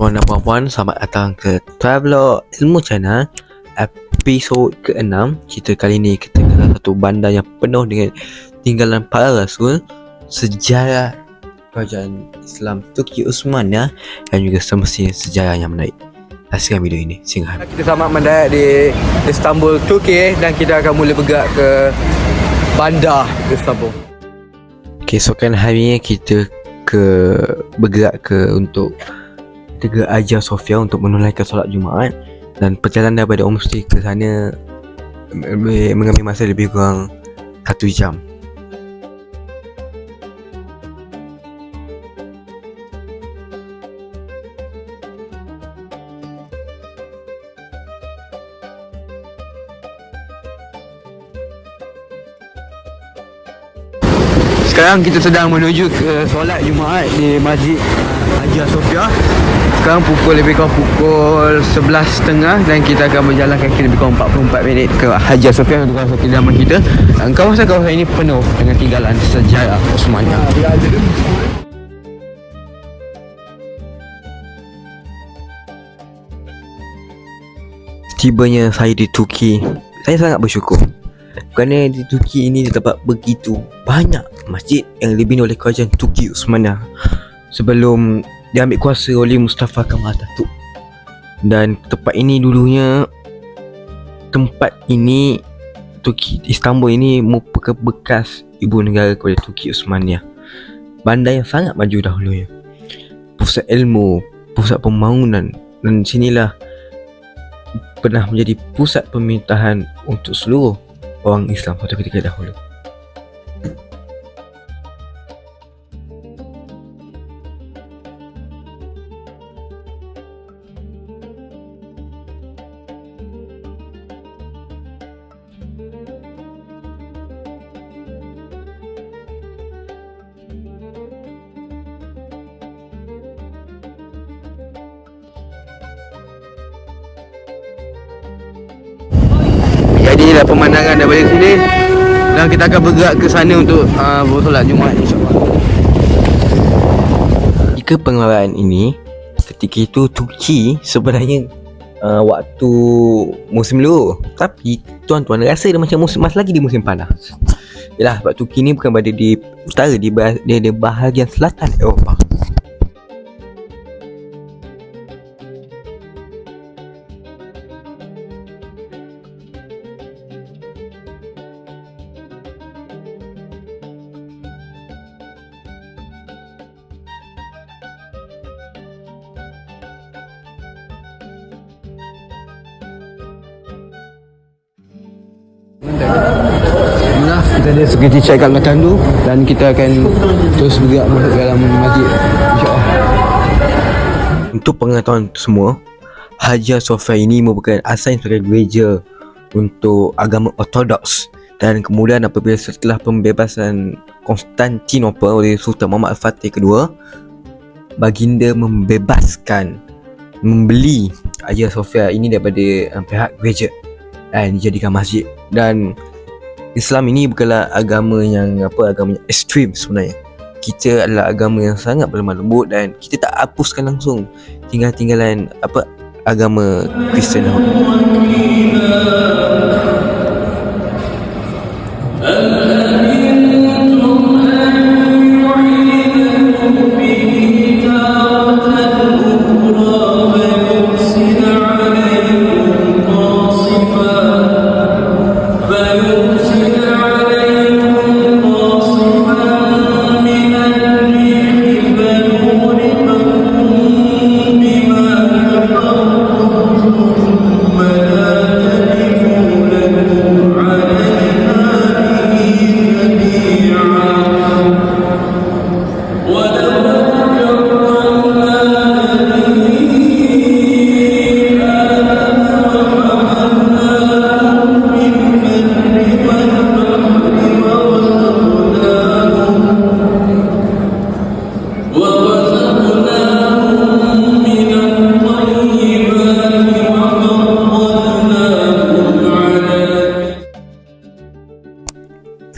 Puan dan puan-puan, selamat datang ke Traveler Ilmu Channel Episod ke-6 Cerita kali ni kita ke satu bandar yang penuh dengan tinggalan para rasul Sejarah kerajaan Islam Turki Uthmaniyah Dan juga semestinya sejarah yang menarik. Saksikan video ini, singgah. Kita selamat mendarat di Istanbul, Turki dan kita akan mula bergerak ke bandar Istanbul. Okay, so kan hari kita ke bergerak ke untuk Tega Hagia Sophia untuk menunaikan solat Jumaat dan perjalanan daripada homestay ke sana mengambil masa lebih kurang satu jam. Sekarang kita sedang menuju ke solat Jumaat di Masjid Hagia Sophia. Sekarang pukul lebih kurang pukul 11.30 dan kita akan berjalan kaki lebih kurang 44 minit ke Hagia Sophia untuk kawasan kediaman kita. Dan kawasan-kawasan ini penuh dengan tinggalan sejarah Osmania. Tibanya saya di Turki, saya sangat bersyukur. Kerana di Turki ini terdapat begitu banyak masjid yang dibina oleh kerajaan Turki Uthmaniyah sebelum diambil kuasa oleh Mustafa Kemal Atatürk. Dan tempat ini dulunya tempat ini Turki Istanbul ini merupakan bekas ibu negara kepada Turki Uthmaniyah. Bandar yang sangat maju dahulunya. Pusat ilmu, pusat pembangunan dan sinilah pernah menjadi pusat pemerintahan untuk seluruh orang Islam pada ketika dahulu. Inilah pemandangan daripada sini dan kita akan bergerak ke sana untuk uh, bersolat Jumaat insyaAllah. Jika pengeluaran ini ketika itu Turki sebenarnya uh, waktu musim lu tapi tuan-tuan rasa dia macam musim mas lagi di musim panas. Yalah sebab Turki ni bukan berada di utara di bah- dia di bahagian selatan Eropah. Check kat belakang tu dan kita akan terus bergerak masuk dalam masjid insyaAllah. Untuk pengetahuan semua, Hagia Sophia ini merupakan asal sebagai gereja untuk agama Ortodoks dan kemudian apabila setelah pembebasan Konstantinopel oleh Sultan Muhammad Al-Fatih kedua, baginda membebaskan membeli Hagia Sophia ini daripada um, pihak gereja dan dijadikan masjid dan Islam ini bukanlah agama yang apa agama yang ekstrim sebenarnya. Kita adalah agama yang sangat berlemah lembut dan kita tak hapuskan langsung tinggal-tinggalan apa agama Kristian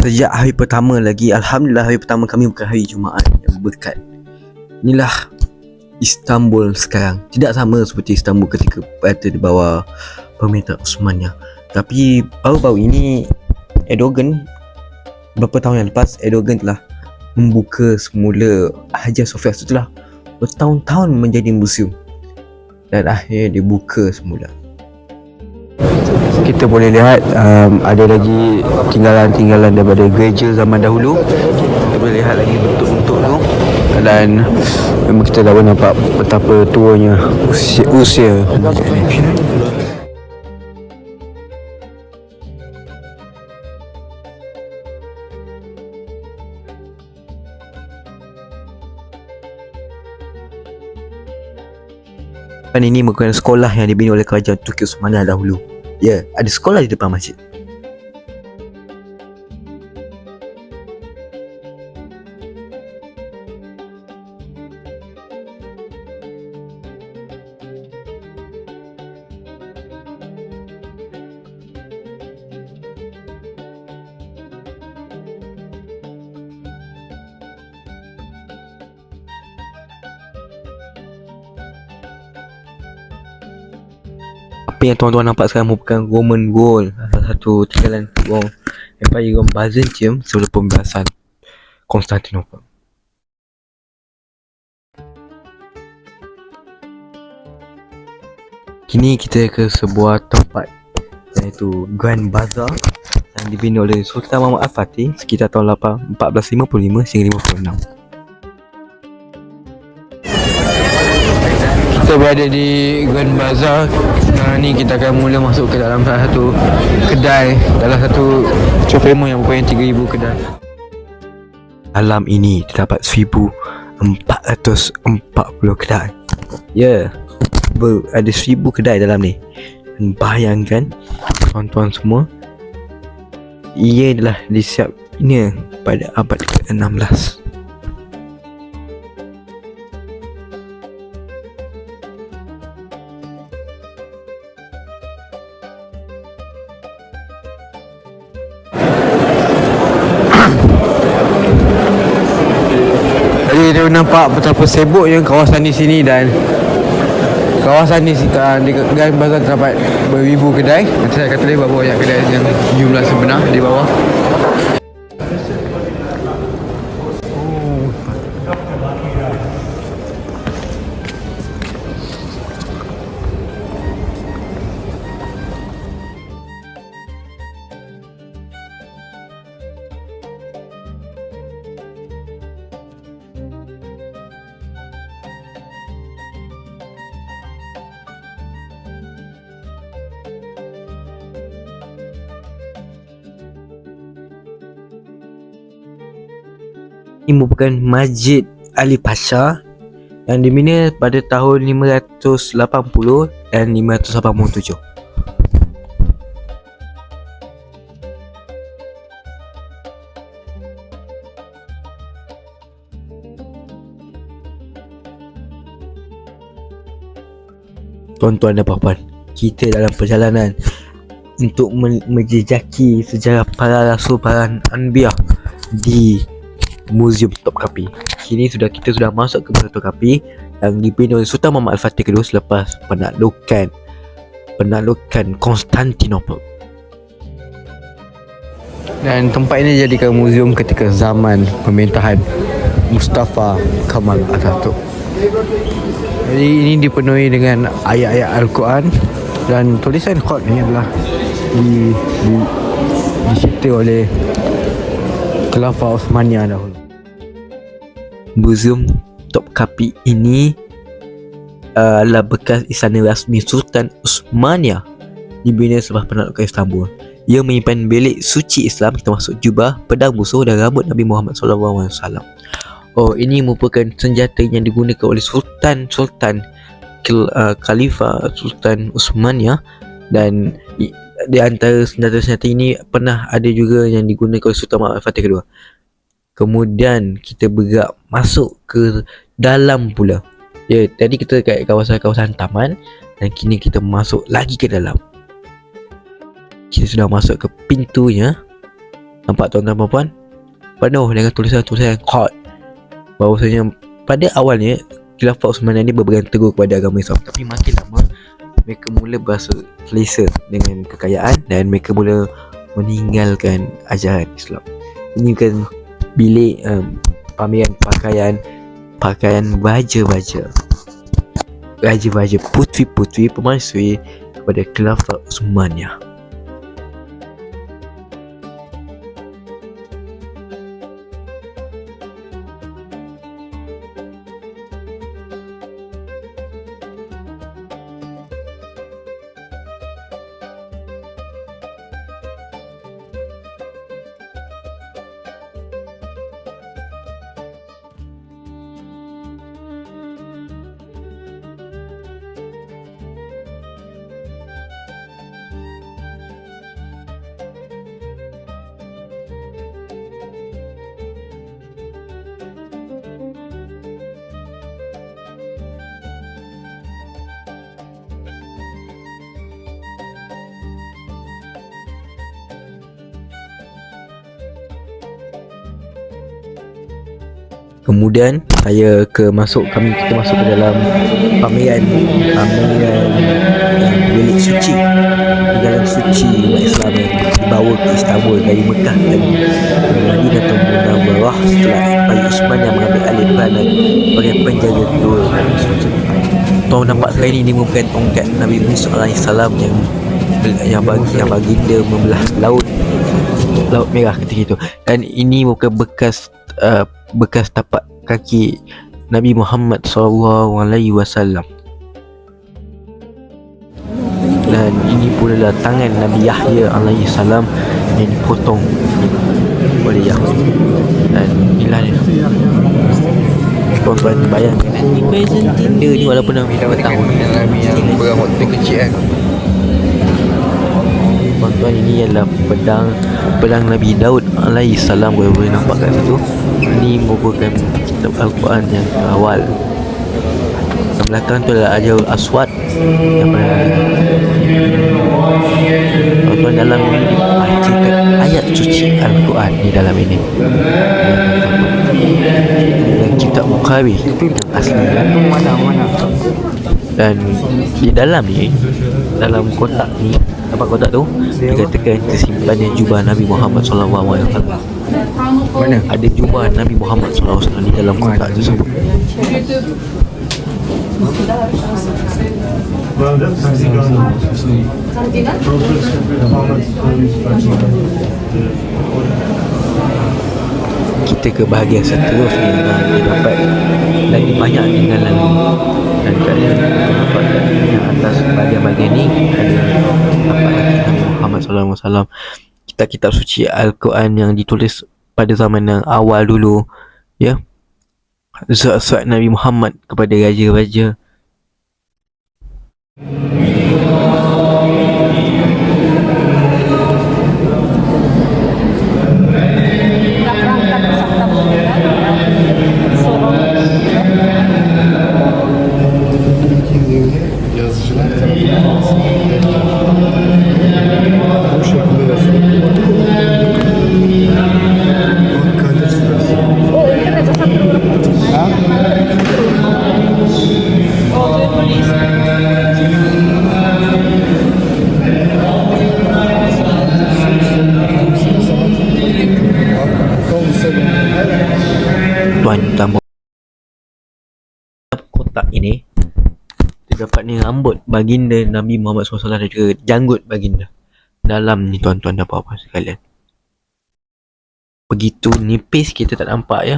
Sejak hari pertama lagi Alhamdulillah hari pertama kami bukan hari Jumaat yang berkat. Inilah Istanbul sekarang. Tidak sama seperti Istanbul ketika berada di bawah pemerintahan Osmania Tapi baru-baru ini Erdogan Beberapa tahun yang lepas Erdogan telah membuka semula Hagia Sophia setelah bertahun-tahun menjadi museum. Dan akhirnya dibuka semula kita boleh lihat um, ada lagi tinggalan-tinggalan daripada gereja zaman dahulu. Kita boleh lihat lagi bentuk-bentuk tu. Dan memang kita dah nampak betapa tuanya usia, usia Dan ini merupakan sekolah yang dibina oleh kerajaan Turki Osmania dahulu. Ya, ada sekolah di depan masjid Apa yang tuan-tuan nampak sekarang merupakan Roman Wall Salah satu tinggalan Rome Empire Rome Byzantium sebelum pembebasan Konstantinopel Kini kita ke sebuah tempat iaitu Grand Bazaar yang dibina oleh Sultan Muhammad Al-Fatih sekitar tahun 8 1455 sehingga 56. Kita berada di Grand Bazaar sekarang ni kita akan mula masuk ke dalam salah satu kedai dalam satu Chofemo yang merupakan 3000 kedai Alam ini terdapat 1440 kedai. Ya, ber, ada 1000 kedai dalam ni. Dan bayangkan tuan-tuan semua ia adalah disiapnya pada abad ke-16. Betapa sibuknya kawasan di sini dan kawasan ni uh, di Grand Bazaar terdapat beribu kedai. Nanti saya kata dia berapa banyak kedai yang jumlah sebenar di bawah. Ini merupakan Masjid Ali Pasha yang dibina pada tahun 580 dan 587. Tuan-tuan dan puan kita dalam perjalanan untuk men- menjejaki sejarah para rasul para anbiya di Museum Topkapi. Kini sudah kita sudah masuk ke Museum Topkapi yang dibina oleh Sultan Muhammad Al-Fatih kedua selepas penaklukan penaklukan Konstantinopel. Dan tempat ini dijadikan muzium ketika zaman pemerintahan Mustafa Kamal Atatürk. Jadi ini dipenuhi dengan ayat-ayat Al-Quran dan tulisan kod ini adalah di, di dicipta oleh Khilafah Osmania dahulu. Museum Topkapi ini uh, adalah bekas istana rasmi Sultan Osmania dibina selepas penaklukan Istanbul. Ia menyimpan bilik suci Islam termasuk jubah, pedang musuh dan rambut Nabi Muhammad SAW. Oh, ini merupakan senjata yang digunakan oleh Sultan Sultan uh, Khalifah Sultan Osmania dan di antara senjata-senjata ini pernah ada juga yang digunakan oleh Sultan Muhammad Fatih kedua. Kemudian kita bergerak masuk ke dalam pula. Ya, tadi kita kat kawasan-kawasan taman dan kini kita masuk lagi ke dalam. Kita sudah masuk ke pintunya. Nampak tuan-tuan puan? Penuh dengan tulisan-tulisan kod. Bahawasanya pada awalnya Khilafah Utsmaniyah ni berpegang teguh kepada agama Islam Tapi makin lama Mereka mula berasa selesa dengan kekayaan Dan mereka mula meninggalkan ajaran Islam. Ini kan bilik um, pameran pakaian Pakaian baja-baja. Baja-baja putri-putri permaisuri kepada Khilafah Utsmaniyah Kemudian saya ke masuk kami kita masuk ke dalam pameran pameran uh, bilik suci di dalam suci umat Islam yang dibawa ke Istanbul dari Mekah dan Nabi Datuk Munawwarah setelah Bayi Usman yang mengambil alih peranan sebagai penjaga kedua suci. Tuan nampak sekali ini merupakan tongkat Nabi Musa AS yang yang bagi yang baginda membelah laut laut merah ketika itu dan ini merupakan bekas uh, bekas tapak kaki Nabi Muhammad SAW dan ini pula adalah tangan Nabi Yahya alaihi salam yang dipotong oleh Yahudi dan inilah dia. Tuan-tuan bayangkan. Nanti present Tinder ni walaupun dah bertahun Nabi yang berambut kecil kan Tuan-tuan ini adalah pedang pedang Nabi Daud alaihi salam boleh boleh nampak kat situ. Ini merupakan kitab Al-Quran yang awal. Di belakang tu adalah Ajarul Aswad yang pada Tuan-tuan dalam ini dibacakan ayat suci Al-Quran di dalam ini. Dan kitab Bukhari asli Mana mana dan di dalam ni dalam kotak ni apa kotak tu? Dikatakan tersimpannya jubah Nabi Muhammad sallallahu alaihi wasallam. Mana? Ada jubah Nabi Muhammad sallallahu alaihi wasallam di dalam kotak tersebut kita ke bahagian seterusnya yang didapat lagi banyak tinggalan. Dan kat dapat yang atas bahagian-bahagian ni. Ada dapat lagi Muhammad SAW kitab-kitab suci Al-Quran yang ditulis pada zaman yang awal dulu ya. Surat-surat Nabi Muhammad kepada raja-raja kotak ini terdapat ni rambut baginda Nabi Muhammad SAW dan juga janggut baginda. Dalam ni tuan-tuan dan puan-puan sekalian. Begitu nipis kita tak nampak ya.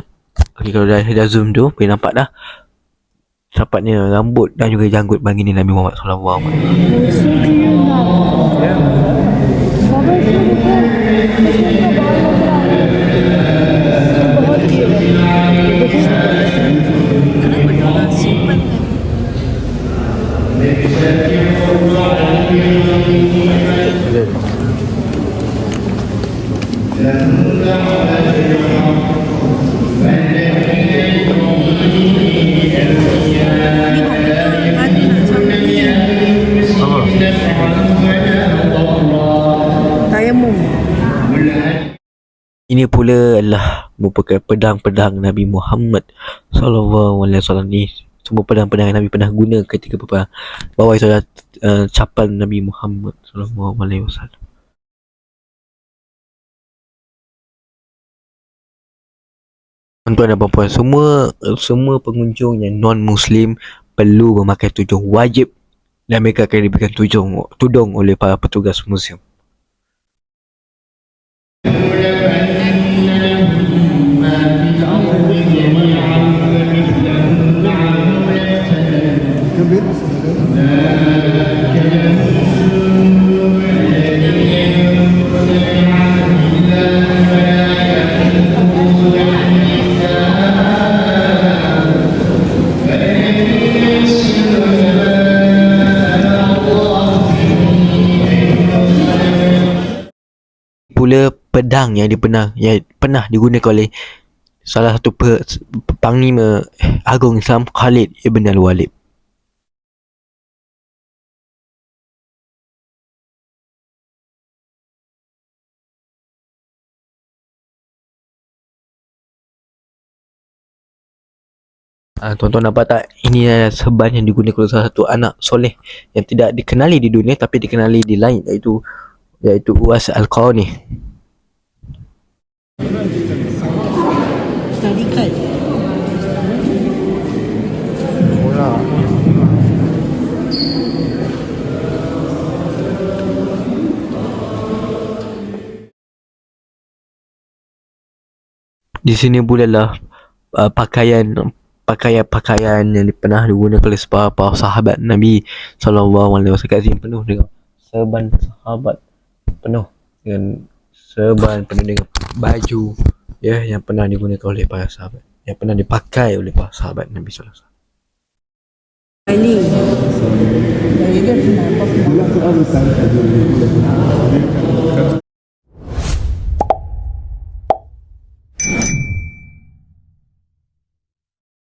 Ok kalau dah, dah zoom tu boleh nampak dah. Dapatnya rambut dan juga janggut baginda Nabi Muhammad SAW Tayamum. Ini pula adalah merupakan pedang-pedang Nabi Muhammad sallallahu alaihi wasallam ni semua pedang-pedang yang Nabi pernah guna ketika berperang bawah itu adalah uh, capan Nabi Muhammad sallallahu alaihi wasallam Tuan-tuan dan puan semua semua pengunjung yang non muslim perlu memakai tudung wajib dan mereka akan diberikan tudung tudung oleh para petugas museum. Pedang yang pernah yang pernah digunakan oleh salah satu pe, panglima agung Islam Khalid Ibn Al-Walid. Ah, tuan-tuan nampak tak? Ini adalah serban yang digunakan oleh salah satu anak soleh yang tidak dikenali di dunia tapi dikenali di lain iaitu iaitu Di sini pula lah uh, pakaian pakaian-pakaian yang pernah digunakan oleh para, para sahabat Nabi sallallahu alaihi wasallam. Penuh dengan serban sahabat. Penuh dengan serban penuh dengan baju ya yang pernah digunakan oleh para sahabat. Yang pernah dipakai oleh para sahabat Nabi sallallahu alaihi wasallam. Ali